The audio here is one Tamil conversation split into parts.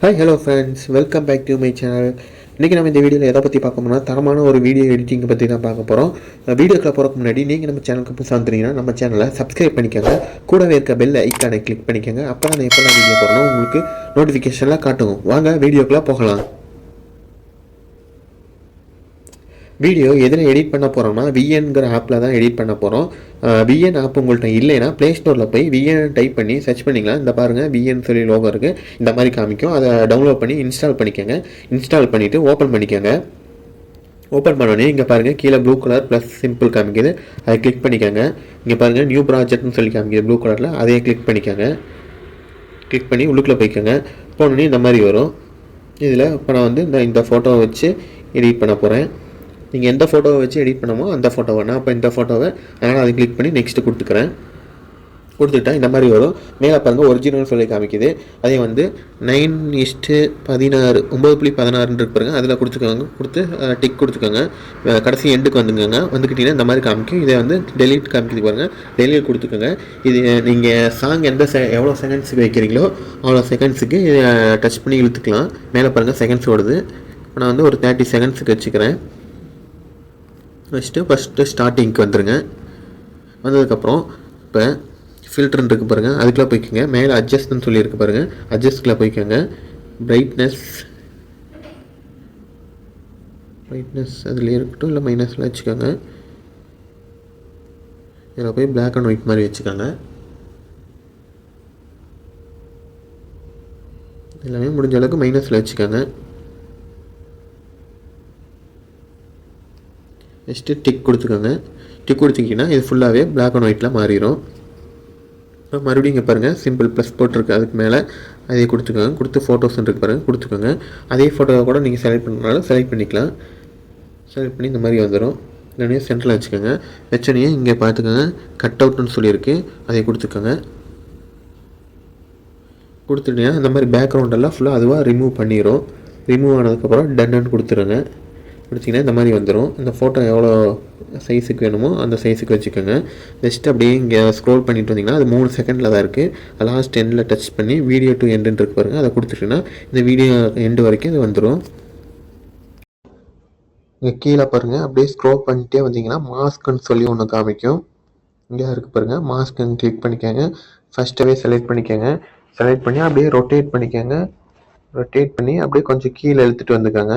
Hi hello friends welcome back to my channel இன்றைக்கி நம்ம இந்த வீடியோவில் எதை பற்றி பார்க்க போனால் தரமான ஒரு வீடியோ எடிட்டிங்கை பற்றி தான் பார்க்க போகிறோம் வீடியோக்கில் போகிறதுக்கு முன்னாடி நீங்கள் நம்ம சேனலுக்கு புதுசாக வந்துட்டீங்கன்னா நம்ம சேனலை சப்ஸ்கிரைப் பண்ணிக்கோங்க. கூடவே இருக்க பெல் ஐக்கானை கிளிக் பண்ணிக்கோங்க. அப்போ தான் எப்போல்லாம் வீடியோ போகிறோம் உங்களுக்கு நோட்டிஃபிகேஷன்லாம் காட்டுவோம் வாங்க வீடியோக்குள்ளே போகலாம். வீடியோ எதில் எடிட் பண்ண போகிறோம்னா விஎன்கிற ஆப்பில் தான் எடிட் பண்ண போகிறோம் விஎன் ஆப் உங்கள்கிட்ட இல்லைன்னா ப்ளே ஸ்டோரில் போய் விஎன் டைப் பண்ணி சர்ச் பண்ணிக்கலாம் இந்த பாருங்கள் விஎன் சொல்லி லோகோ இருக்குது இந்த மாதிரி காமிக்கும். அதை டவுன்லோட் பண்ணி இன்ஸ்டால் பண்ணிக்கோங்க. இன்ஸ்டால் பண்ணிவிட்டு ஓப்பன் பண்ணிக்கோங்க. ஓப்பன் பண்ணோடனே இங்கே பாருங்கள் கீழே ப்ளூ கலர் ப்ளஸ் சிம்பிள் காமிக்குது. அதை கிளிக் பண்ணிக்கோங்க. இங்கே பாருங்கள் நியூ ப்ராஜெக்ட்னு சொல்லி காமிக்குது ப்ளூ கலரில் அதையே கிளிக் பண்ணிக்கோங்க. கிளிக் பண்ணி உள்ளுக்குள்ளே போய்க்கோங்க. போனோடனே இந்த மாதிரி வரும். இதில் இப்போ நான் வந்து இந்த இந்த ஃபோட்டோவை வச்சு எடிட் பண்ண போகிறேன் நீங்கள் எந்த ஃபோட்டோவை வச்சு எடிட் பண்ணமோ அந்த ஃபோட்டோவை நான் இப்போ இந்த ஃபோட்டோவை அதனால் அதை கிளிக் பண்ணி நெக்ஸ்ட்டு கொடுத்துக்கிறேன். கொடுத்துட்டா இந்த மாதிரி வரும். மேலே பாருங்கள் ஒரிஜினல் சொல்லி காமிக்குது. அதே வந்து நைன் இஸ்ட்டு பதினாறு ஒம்பது புள்ளி பதினாறுன்னு இருக்கு பாருங்க. அதில் கொடுத்துக்கோங்க. கொடுத்து டிக் கொடுத்துக்கோங்க. கடைசி எண்டுக்கு வந்துக்கோங்க. வந்துக்கிட்டீங்கன்னா இந்த மாதிரி காமிக்கும். இதை வந்து டெலிட் காமிக்குது பாருங்கள் டெலிட் கொடுத்துக்கோங்க. இது நீங்கள் சாங் எந்த செ எவ்வளோ செகண்ட்ஸுக்கு வைக்கிறீங்களோ அவ்வளோ செகண்ட்ஸுக்கு இதை டச் பண்ணி இழுத்துக்கலாம். மேலே பாருங்கள் செகண்ட்ஸ் ஓடுது. நான் வந்து ஒரு தேர்ட்டி செகண்ட்ஸுக்கு வச்சுக்கிறேன். வச்சுட்டு ஃபஸ்ட்டு ஸ்டார்டிங்க்கு வந்துடுங்க வந்ததுக்கப்புறம் இப்போ ஃபில்டர்னு இருக்குது பாருங்கள் அதுக்குள்ளே போய்க்கோங்க. மேலே அட்ஜஸ்ட்னு சொல்லியிருக்கு பாருங்கள் அட்ஜஸ்ட்குள்ளே போய்க்கோங்க. பிரைட்னஸ் பிரைட்னஸ் அதில் இருக்கட்டும் இல்லை மைனஸில் வச்சுக்கோங்க. இதில் போய் பிளாக் அண்ட் ஒயிட் மாதிரி வச்சுக்கோங்க. எல்லாமே முடிஞ்ச அளவுக்கு மைனஸில் வச்சுக்கோங்க. நெக்ஸ்ட்டு டிக் கொடுத்துக்கோங்க. டிக் கொடுத்தீங்கன்னா இது ஃபுல்லாகவே பிளாக் அண்ட் ஒயிட்டில் மாறிடும் இப்போ மறுபடியும் இங்கே பாருங்கள் சிம்பிள் ப்ளஸ் போட்டிருக்கு. அதுக்கு மேலே அதே கொடுத்துக்கோங்க. கொடுத்து ஃபோட்டோஸ் இருக்கு பாருங்கள் கொடுத்துக்கோங்க. அதே ஃபோட்டோவை கூட நீங்கள் செலக்ட் பண்ணுறனால செலக்ட் பண்ணிக்கலாம். செலக்ட் பண்ணி இந்த மாதிரி வந்துடும் இல்லைனே சென்டரில் வச்சுக்கோங்க. வச்சோடனே இங்கே பார்த்துக்கோங்க. கட் அவுட்னு சொல்லியிருக்கு. அதை கொடுத்துக்கோங்க. கொடுத்துட்டீங்கன்னா இந்த மாதிரி பேக்ரவுண்டெல்லாம் ஃபுல்லாக அதுவாக ரிமூவ் பண்ணிடும் ரிமூவ் ஆனதுக்கப்புறம் டன்னு கொடுத்துருங்க. கொடுத்தீங்கன்னா இந்த மாதிரி வந்துடும் இந்த ஃபோட்டோ எவ்வளோ சைஸுக்கு வேணுமோ அந்த சைஸுக்கு வச்சுக்கோங்க. ஜஸ்ட் அப்படியே இங்கே ஸ்க்ரோல் பண்ணிட்டு வந்தீங்கன்னா அது மூணு செகண்டில் தான் இருக்குது லாஸ்ட் எண்டில் டச் பண்ணி வீடியோ டு எண்டுன்னு இருக்கு பாருங்கள் அதை கொடுத்துட்டீங்கன்னா இந்த வீடியோ எண்டு வரைக்கும் இது வந்துடும் இங்கே கீழே பாருங்கள் அப்படியே ஸ்க்ரோல் பண்ணிட்டே வந்தீங்கன்னா மாஸ்க்குன்னு சொல்லி ஒன்று காமிக்கும். இங்கே இருக்குது பாருங்கள் மாஸ்க்குன்னு கிளிக் பண்ணிக்கோங்க. ஃபஸ்ட்டவே செலக்ட் பண்ணிக்கோங்க. செலக்ட் பண்ணி அப்படியே ரொட்டேட் பண்ணிக்கோங்க. ரொட்டேட் பண்ணி அப்படியே கொஞ்சம் கீழே இழுத்துட்டு வந்துக்கோங்க.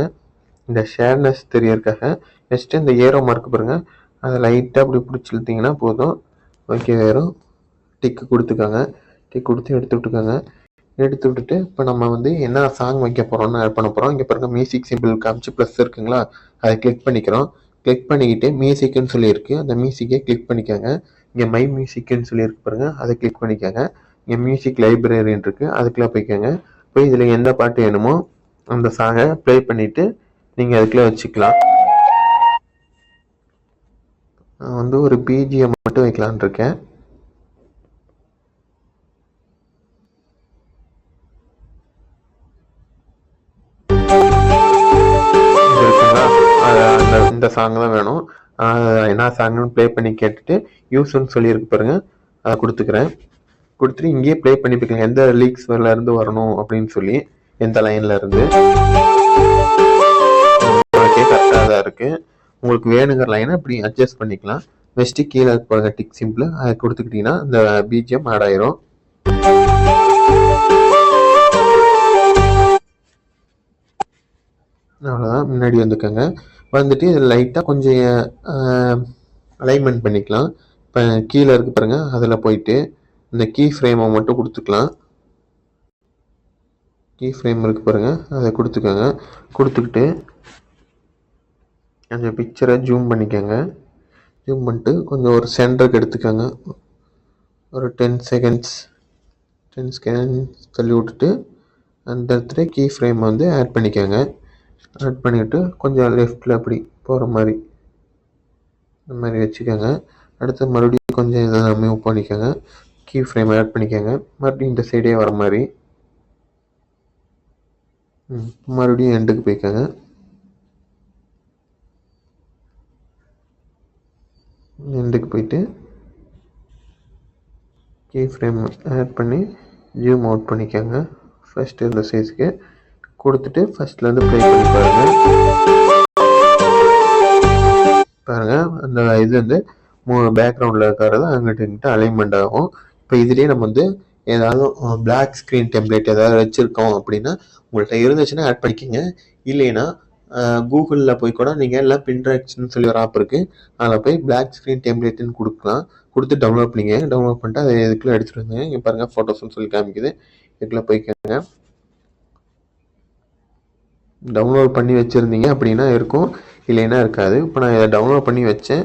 இந்த ஷேர்னஸ் தெரியறதுக்காக நெக்ஸ்ட்டு இந்த ஏரோ மார்க் பாருங்கள் அதை லைட்டாக அப்படி பிடிச்சி இழுத்தீங்கன்னா போதும். ஓகே வேறும் டிக்கு கொடுத்துக்கோங்க. டிக் கொடுத்து எடுத்து விட்டுக்கோங்க. எடுத்து விட்டுட்டு இப்போ நம்ம வந்து என்ன சாங் வைக்க போகிறோம்னு ஆட் பண்ண போகிறோம் இங்கே பாருங்கள் மியூசிக் சிம்பிள் காமிச்சு ப்ளஸ் இருக்குங்களா? அதை கிளிக் பண்ணிக்கிறோம். கிளிக் பண்ணிக்கிட்டு மியூசிக்னு சொல்லியிருக்கு. அந்த மியூசிக்கை கிளிக் பண்ணிக்கோங்க. இங்கே மை மியூசிக்னு சொல்லியிருக்கு பாருங்கள் அதை கிளிக் பண்ணிக்கோங்க. இங்கே மியூசிக் லைப்ரரின்னு இருக்குது அதுக்குள்ளே போய்க்கோங்க. போய் இதில் எந்த பாட்டு வேணுமோ அந்த சாங்கை ப்ளே பண்ணிவிட்டு நீங்கள் அதுக்குள்ளே வச்சுக்கலாம். நான் வந்து ஒரு பிஜிஎம் மட்டும் வைக்கலான் இருக்கேன். அந்த இந்த சாங் தான் வேணும். என்ன சாங்னு ப்ளே பண்ணி கேட்டுட்டு யூஸ்ன்னு சொல்லியிருக்கு பாருங்க. அதை கொடுத்துக்கிறேன். கொடுத்துட்டு இங்கேயே ப்ளே பண்ணி போய்க்கலாம் எந்த லீக்ஸ்ல இருந்து வரணும் அப்படின்னு சொல்லி எந்த லைன்ல இருந்து. இருக்குது உங்களுக்கு வேணுங்கிற லைனை இப்படி அட்ஜஸ்ட் பண்ணிக்கலாம். வெஸ்ட்டு கீழே போகிற டிக் சிம்பிள் அதை கொடுத்துக்கிட்டிங்கன்னா இந்த பிஜிஎம் ஆட் ஆயிரும். அவ்வளோதான் முன்னாடி வந்துக்கோங்க. வந்துட்டு இதில் லைட்டாக கொஞ்சம் அலைன்மெண்ட் பண்ணிக்கலாம். இப்போ கீழே இருக்கு பாருங்க. அதில் போயிட்டு இந்த கீ ஃப்ரேமை மட்டும் கொடுத்துக்கலாம். கீ ஃப்ரேம் இருக்கு பாருங்க. அதை கொடுத்துக்கோங்க. கொடுத்துக்கிட்டு அந்த பிக்சரை ஜூம் பண்ணிக்கோங்க. ஜூம் பண்ணிட்டு கொஞ்சம் ஒரு சென்டருக்கு எடுத்துக்கோங்க. ஒரு டென் செகண்ட்ஸ் டென் செகண்ட்ஸ் தள்ளி விட்டுட்டு அந்த இடத்துல கீ ஃப்ரேம் வந்து ஆட் பண்ணிக்கோங்க. ஆட் பண்ணிவிட்டு கொஞ்சம் லெஃப்டில் அப்படி போகிற மாதிரி இந்த மாதிரி வச்சுக்கோங்க. அடுத்து மறுபடியும் கொஞ்சம் இதை மூவ் பண்ணிக்கோங்க. கீ ஃப்ரேம் ஆட் பண்ணிக்கோங்க. மறுபடியும் இந்த சைடே வர மாதிரி. ம், மறுபடியும் எண்டுக்கு போய்க்கோங்க. எண்டுக்கு போயிட்டு கீ ஃப்ரேம் ஆட் பண்ணி ஜூம் அவுட் பண்ணிக்கோங்க. ஃபஸ்ட்டு இந்த சைஸ்க்கு கொடுத்துட்டு ஃபஸ்ட்லேருந்து ப்ளே பண்ணி பாருங்கள் பாருங்கள் அந்த இது வந்து மூ பேக்ரவுண்டில் இருக்கிறது அங்கிட்ட இங்கிட்ட அலைன்மெண்ட் ஆகும். இப்போ இதுலேயே நம்ம வந்து ஏதாவது பிளாக் ஸ்க்ரீன் டெம்ப்ளேட் ஏதாவது வச்சுருக்கோம் அப்படின்னா உங்கள்கிட்ட இருந்துச்சுன்னா ஆட் பண்ணிக்கோங்க. இல்லைன்னா கூகுளில் போய் கூட நீங்கள் இல்லை பின்ட்ராக்ஷன் சொல்லி ஒரு ஆப் இருக்குது அதில் போய் பிளாக் ஸ்க்ரீன் டெம்ப்ளேட்னு கொடுக்கலாம். கொடுத்து டவுன்லோட் பண்ணிங்க. டவுன்லோட் பண்ணிட்டு அதை இதுக்குள்ளே எடுத்துகிட்டு வந்தேன் இங்கே பாருங்கள் ஃபோட்டோஸ்னு சொல்லி காமிக்குது. இதுக்குள்ளே போய்க்கோங்க டவுன்லோட் பண்ணி வச்சுருந்தீங்க அப்படின்னா இருக்கும். இல்லைன்னா இருக்காது. இப்போ நான் இதை டவுன்லோட் பண்ணி வச்சேன்.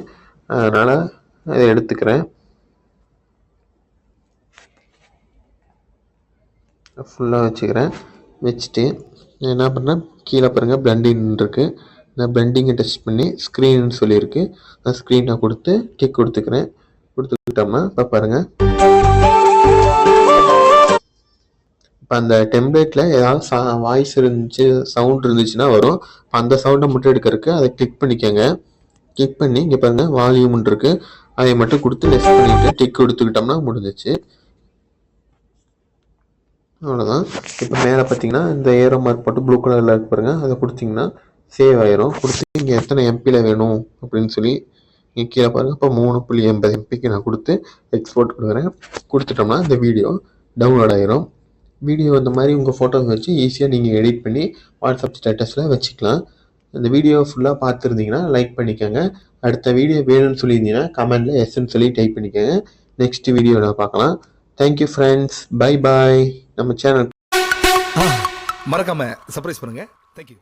அதனால் இதை எடுத்துக்கிறேன். ஃபுல்லாக வச்சுக்கிறேன். வச்சுட்டு என்ன பண்ணேன்? கீழே பாருங்கள் பிளண்டிங் இருக்குது நான் பிளண்டிங்கை டச் பண்ணி ஸ்க்ரீன்னு சொல்லியிருக்கு. நான் ஸ்க்ரீனை கொடுத்து டிக் கொடுத்துக்கிறேன். கொடுத்துக்கிட்டோம்னா இப்போ பாருங்கள் இப்போ அந்த டெம்ப்ளேட்டில் ஏதாவது சா வாய்ஸ் இருந்துச்சு சவுண்ட் இருந்துச்சுன்னா வரும். இப்போ அந்த சவுண்டை மட்டும் எடுக்கிறதுக்கு அதை கிளிக் பண்ணிக்கோங்க. கிளிக் பண்ணி இங்கே பாருங்கள் வால்யூம்னு இருக்குது அதை மட்டும் கொடுத்து லெஸ் பண்ணிவிட்டு டிக் கொடுத்துக்கிட்டோம்னா முடிஞ்சிச்சு. அவ்வளோதான் இப்போ மேலே பார்த்தீங்கன்னா இந்த ஏரோ மார்க் போட்டு ப்ளூ கலரில் இருக்கு பாருங்கள் அதை கொடுத்தீங்கன்னா சேவ் ஆயிரும். கொடுத்து இங்கே எத்தனை எம்பியில் வேணும் அப்படின்னு சொல்லி இங்கே கீழே பாருங்கள் இப்போ மூணு புள்ளி எண்பது எம்பிக்கு நான் கொடுத்து எக்ஸ்போர்ட் கொடுக்குறேன் கொடுத்துட்டோம்னா இந்த வீடியோ டவுன்லோட் ஆயிரும். வீடியோ இந்த மாதிரி உங்கள் ஃபோட்டோவை வச்சு ஈஸியாக நீங்கள் எடிட் பண்ணி வாட்ஸ்அப் ஸ்டேட்டஸில் வச்சுக்கலாம். இந்த வீடியோ ஃபுல்லாக பார்த்துருந்தீங்கன்னா லைக் பண்ணிக்கோங்க. அடுத்த வீடியோ வேணும்னு சொல்லியிருந்தீங்கன்னா கமெண்டில் எஸ்ன்னு சொல்லி டைப் பண்ணிக்கோங்க. நெக்ஸ்ட் நான் பார்க்கலாம். தேங்க்யூ ஃப்ரெண்ட்ஸ் பை பாய் நம்ம சேனல் மறக்காம சர்ப்ரைஸ் பண்ணுங்க. தேங்க்யூ